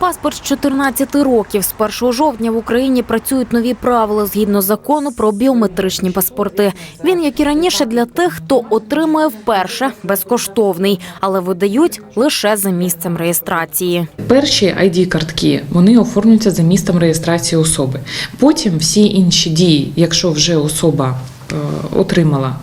Паспорт з 14 років. З 1 жовтня в Україні працюють нові правила згідно закону про біометричні паспорти. Він, як і раніше, для тих, хто отримує вперше безкоштовний, але видають лише за місцем реєстрації. Перші id картки вони оформлюються за місцем реєстрації особи. Потім всі інші дії, якщо вже особа е, отримала.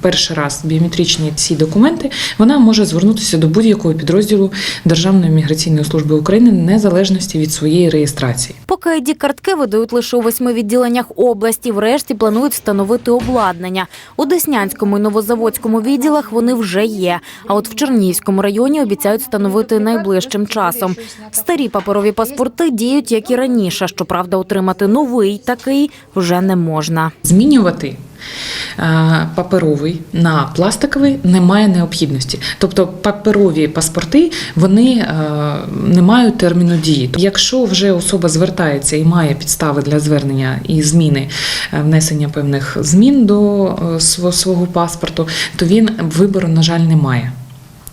Перший раз біометричні ці документи, вона може звернутися до будь-якого підрозділу Державної міграційної служби України незалежності від своєї реєстрації. Поки id картки видають лише у восьми відділеннях області. Врешті планують встановити обладнання. У Деснянському і Новозаводському відділах вони вже є. А от в Чернігівському районі обіцяють встановити найближчим часом. Старі паперові паспорти діють як і раніше. Щоправда, отримати новий такий вже не можна. Змінювати паперовий на пластиковий немає необхідності. Тобто паперові паспорти вони е, не мають терміну дії. Якщо вже особа звертається і має підстави для звернення і зміни е, внесення певних змін до е, свого паспорту, то він вибору, на жаль, не має.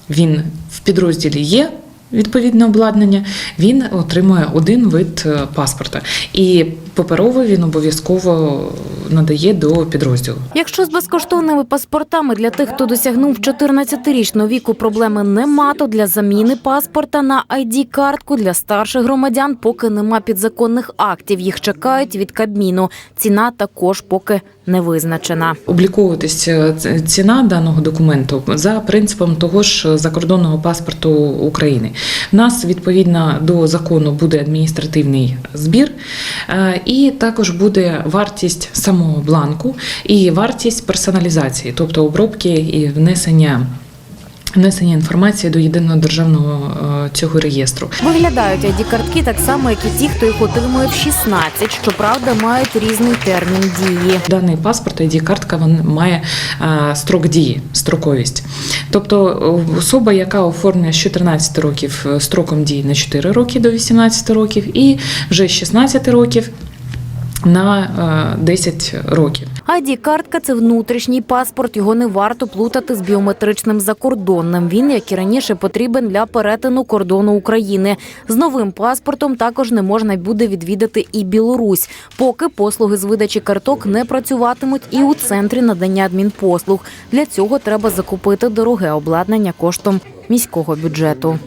Він в підрозділі є. Відповідне обладнання, він отримує один вид е, паспорта, і паперовий він обов'язково надає до підрозділу. Якщо з безкоштовними паспортами для тих, хто досягнув 14-річного віку, проблеми нема, то для заміни паспорта на id картку для старших громадян поки нема підзаконних актів. Їх чекають від Кабміну. Ціна також поки не визначена. Обліковуватись е, ціна даного документу за принципом того ж закордонного паспорту України. У нас відповідно до закону буде адміністративний збір, е, і також буде вартість самого бланку і вартість персоналізації, тобто обробки і внесення. Внесення інформації до єдиного державного е, цього реєстру. Виглядають id картки так само, як і ті, хто їх отримує в 16, щоправда, мають різний термін дії. Даний паспорт, id картка він має е, строк дії, строковість. Тобто е, особа, яка оформлює з 14 років строком дії на 4 роки до 18 років, і вже з 16 років на е, 10 років. Id картка це внутрішній паспорт. Його не варто плутати з біометричним закордонним. Він, як і раніше, потрібен для перетину кордону України. З новим паспортом також не можна буде відвідати і Білорусь, поки послуги з видачі карток не працюватимуть і у центрі надання адмінпослуг. Для цього треба закупити дороге обладнання коштом міського бюджету.